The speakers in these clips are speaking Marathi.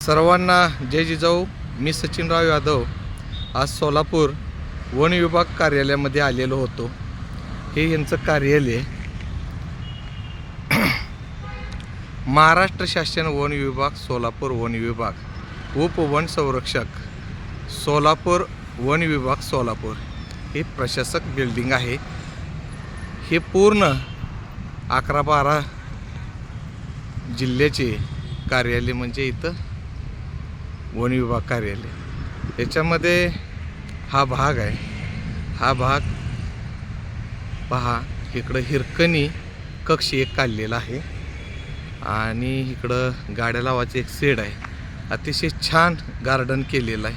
सर्वांना जय जिजाऊ. मी सचिनराव यादव आज सोलापूर वन विभाग कार्यालयामध्ये आलेलो होतो. हे यांचं कार्यालय महाराष्ट्र शासन वन विभाग सोलापूर वन विभाग उपवन संरक्षक सोलापूर वन विभाग सोलापूर. हे प्रशासक बिल्डिंग आहे. हे पूर्ण अकरा बारा जिल्ह्याचे कार्यालय म्हणजे इथं वन विभाग कार्यालय. याच्यामध्ये हा भाग आहे. हा भाग पहा इकडं हिरकणी कक्ष एक काढलेला आहे. आणि इकडं गाड्या लावायचं एक सेड आहे. अतिशय छान गार्डन केलेलं आहे.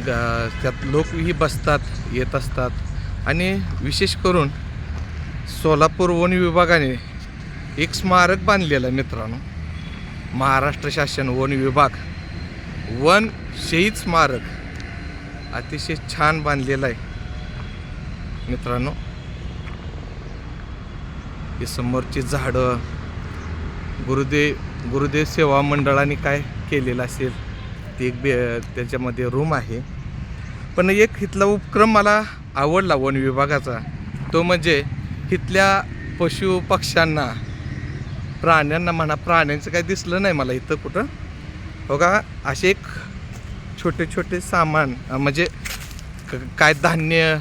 गा त्यात लोकही बसतात येत असतात. आणि विशेष करून सोलापूर वन विभागाने एक स्मारक बांधलेलं आहे मित्रांनो. महाराष्ट्र शासन वन विभाग. वन शहीद स्मारक. अतिशय छान बांधलेलं आहे. मित्रांनो हे समोरची झाडं गुरुदेव गुरुदेव सेवा मंडळाने काय केलेलं असेल ते एक बे त्याच्यामध्ये रूम आहे. पण एक इथला उपक्रम मला आवडला वन विभागाचा. तो म्हणजे इथल्या पशु पक्ष्यांना प्राण्यांना म्हणा प्राण्यांचं काही दिसलं नाही मला इथं कुठं. हो का? असे एक छोटे छोटे सामान म्हणजे काय धान्य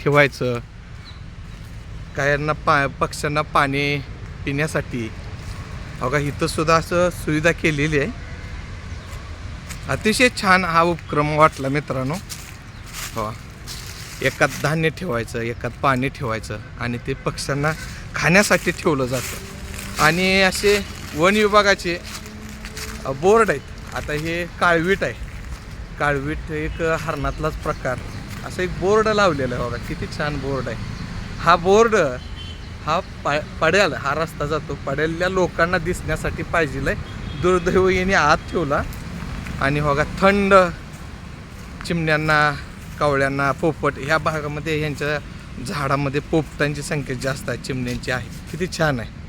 ठेवायचं कायांना पा पक्ष्यांना पाणी पिण्यासाठी. हो का? इथंसुद्धा असं सुविधा केलेली आहे. अतिशय छान हा उपक्रम वाटला मित्रांनो. हो. एकात धान्य ठेवायचं एकात पाणी ठेवायचं आणि ते पक्ष्यांना खाण्यासाठी ठेवलं जातं. आणि असे वन विभागाचे बोर्ड आहेत. आता हे काळवीट आहे. काळवीट एक हरणातलाच प्रकार. असं एक बोर्ड लावलेला आहे बघा किती छान बोर्ड आहे. हा बोर्ड हा पा पडेल हा रस्ता जातो. पडेलल्या लोकांना दिसण्यासाठी पाहिजे आहे दुर्दैवीने आत ठेवला. आणि हो बघा थंड चिमण्यांना कावळ्यांना पोपट ह्या भागामध्ये यांच्या झाडामध्ये पोपटांची संख्या जास्त आहे चिमण्यांची आहे. किती छान आहे.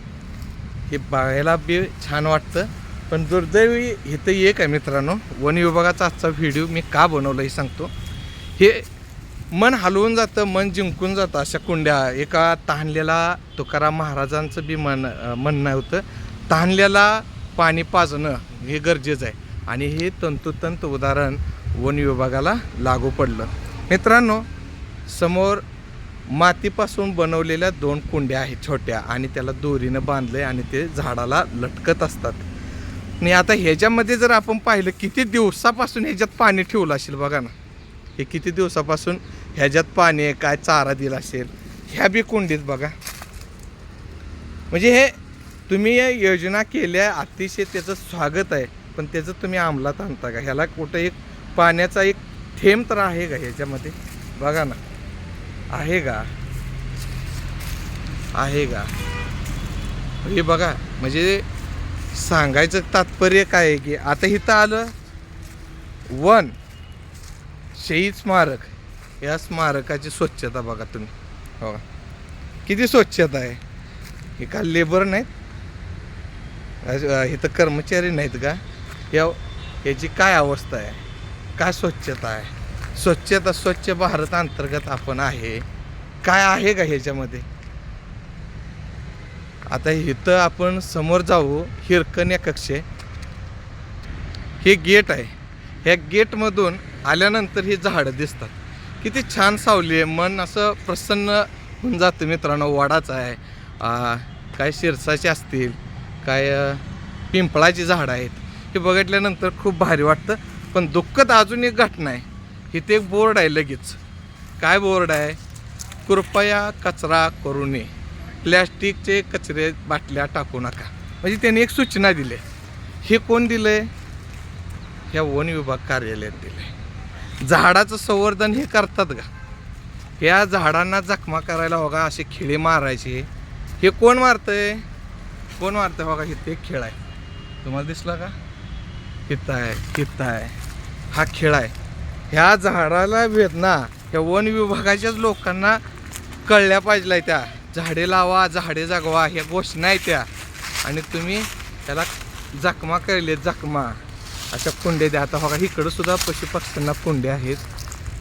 हे बघायला बी छान वाटतं. पण दुर्दैवी इथं एक आहे मित्रांनो वन विभागाचा आजचा व्हिडिओ मी का बनवला हे सांगतो. हे मन हलवून जातं मन जिंकून जातं अशा कुंड्या. एका तहानलेला तुकाराम महाराजांचं बी मन म्हणणं होतं. तहानलेला पाणी पाजणं हे गरजेचं आहे. आणि हे तंतोतंत उदाहरण वन विभागाला लागू पडलं. मित्रांनो समोर मातीपासून बनवलेल्या दोन कुंड्या आहेत छोट्या आणि त्याला दोरीनं बांधलं आहे आणि ते झाडाला लटकत असतात. आणि आता ह्याच्यामध्ये जर आपण पाहिलं किती दिवसापासून ह्याच्यात पाणी ठेवलं असेल बघा ना. हे किती दिवसापासून ह्याच्यात पाणी आहे काय चारा दिला असेल ह्या बी कुंडीत बघा. म्हणजे हे तुम्ही या योजना केल्या अतिशय त्याचं स्वागत आहे. पण त्याचं तुम्ही अंमलात आणता का? ह्याला कुठं एक पाण्याचा एक थेंब तर आहे का ह्याच्यामध्ये? बघा ना. आहे का? आहे का? हे बघा म्हणजे सांगायचं तात्पर्य काय आहे की आता इथं आलं वन शहीद स्मारक या स्मारकाची स्वच्छता बघा तुम्ही. हो. किती स्वच्छता आहे? हे का लेबर नाहीत. इथं कर्मचारी नाहीत का? या याची काय अवस्था आहे? काय स्वच्छता आहे? स्वच्छता स्वच्छ भारत अंतर्गत आपण आहे. काय आहे का ह्याच्यामध्ये? आता इथं आपण समोर जाऊ हिरकण्या कक्ष. हे गेट आहे. ह्या गेटमधून आल्यानंतर ही झाडं दिसतात. किती छान सावली आहे. मन असं प्रसन्न होऊन जातं मित्रांनो. वाडाचं आहे. काय शिरसाचे असतील काय पिंपळाची झाडं आहेत. हे बघितल्यानंतर खूप भारी वाटतं. पण दुःखद अजून एक घटना आहे. इथे एक बोर्ड आहे लगेच. काय बोर्ड आहे? कृपया कचरा करू नये. प्लॅस्टिकचे कचरे बाटल्या टाकू नका. म्हणजे त्यांनी एक सूचना दिली. हे कोण दिलं आहे ह्या वन विभाग कार्यालयात दिलं आहे झाडाचं संवर्धन हे करतात का? ह्या झाडांना जखमा करायला होगा असे खिळे मारायचे. हे कोण मारतंय? कोण मारतंय बघा इथे एक खेळ आहे. तुम्हाला दिसला का? कित्ता आहे कित्ता आहे. हा खेळ आहे. ह्या झाडाला वेदना ह्या वन विभागाच्याच लोकांना कळल्या पाहिजे त्या. झाडे लावा झाडे जगवा ह्या घोषणा आहेत त्या. आणि तुम्ही त्याला जखमा करले जखमा. अशा कुंडे द्या. आता बघा इकडं सुद्धा पशुपक्ष्यांना कुंडे आहेत.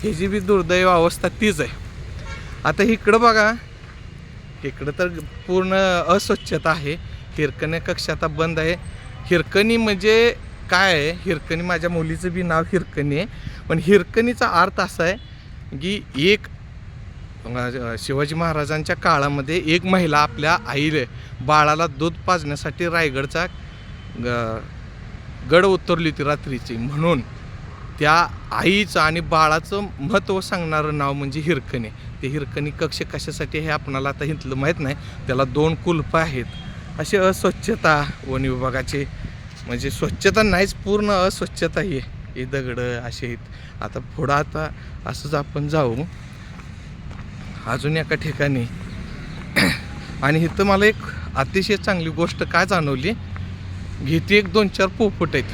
ह्याची बी दुर्दैव अवस्था तीच आहे. आता इकडं बघा इकडं तर पूर्ण अस्वच्छता आहे. हिरकणी कक्ष आता बंद आहे. हिरकणी म्हणजे काय आहे? हिरकणी माझ्या मुलीचं बी नाव हिरकणी आहे. पण हिरकणीचा अर्थ असा आहे की एक शिवाजी महाराजांच्या काळामध्ये एक महिला आपल्या आईले बाळाला दूध पाजण्यासाठी रायगडचा ग- गड उतरली होती रात्रीची. म्हणून त्या आईचं आणि बाळाचं महत्त्व सांगणारं नाव म्हणजे हिरकणी. ते हिरकणी कक्ष कशासाठी हे आपणाला आता हिंतलं माहीत नाही. त्याला दोन कुलपं आहेत. अशी अस्वच्छता वन विभागाची म्हणजे स्वच्छता नाहीच पूर्ण अस्वच्छता आहे. हे दगडं असे आहेत. आता पुढं आता असंच आपण जाऊ. अजून एका ठिकाणी. आणि इथं मला एक अतिशय चांगली गोष्ट काय जाणवली? घेते एक दोन चार पोपट आहेत.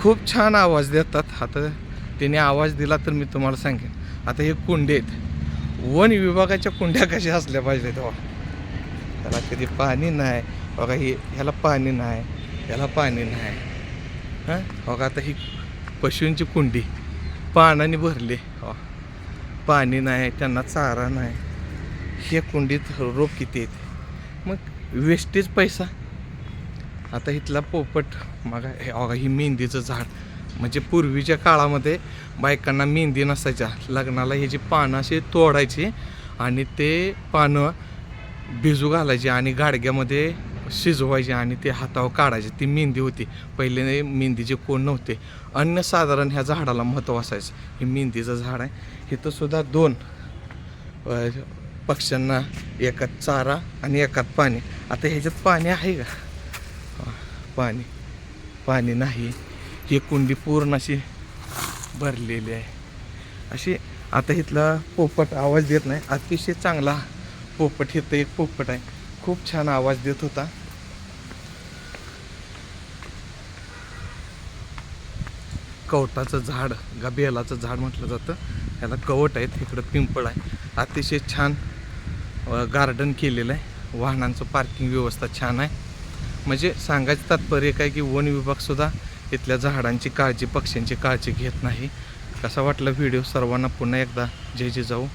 खूप छान आवाज देतात. आता त्याने आवाज दिला तर मी तुम्हाला सांगेन. आता हे कुंडे आहेत. वन विभागाच्या कुंड्या कशा असल्या पाहिजे तेव्हा हो. त्याला कधी पाणी नाही. बघा हे ह्याला पाणी नाही. ह्याला पाणी नाही. हां? बघा आता ही पशूंची कुंडी पाण्याने भरली. पाणी नाही त्यांना चारा नाही. हे कुंडीत रोप किती येते मग वेस्टेज पैसा. आता इथला पोपट मग हे बघा ही मेहंदीचं झाड. म्हणजे पूर्वीच्या काळामध्ये बायकांना मेहंदी नसायच्या. लग्नाला ह्याची पानं अशी तोडायची आणि ते पानं भिजू घालायची आणि गाडग्यामध्ये शिजवायची आणि ते हातावर काढायचे. ती मेहंदी होती. पहिले मेहंदीचे कोण नव्हते. अन्य साधारण ह्या झाडाला महत्त्व असायचं. हे मेहंदीचं झाड आहे. इथं सुद्धा दोन पक्ष्यांना एकात चारा आणि एकात पाणी. आता ह्याच्यात पाणी आहे का? पाणी. पाणी नाही. ही कुंडी पूर्ण अशी भरलेली आहे. अशी आता इथला पोपट आवाज देत नाही. अतिशय चांगला पोपट. इथं एक पोपट आहे. खूप छान आवाज देत होता. कवटाचं झाड गा बेलाचं झाड म्हटलं जातं. ह्याला कवट आहेत इकडं पिंपळ आहे. अतिशय छान गार्डन केलेलं आहे. वाहनांचं पार्किंग व्यवस्था छान आहे. म्हणजे सांगायचं तात्पर्य काय की वन विभागसुद्धा इथल्या झाडांची काळजी पक्ष्यांची काळजी घेत नाही. कसा वाटला व्हिडिओ सर्वांना पुन्हा एकदा जय जय जाऊ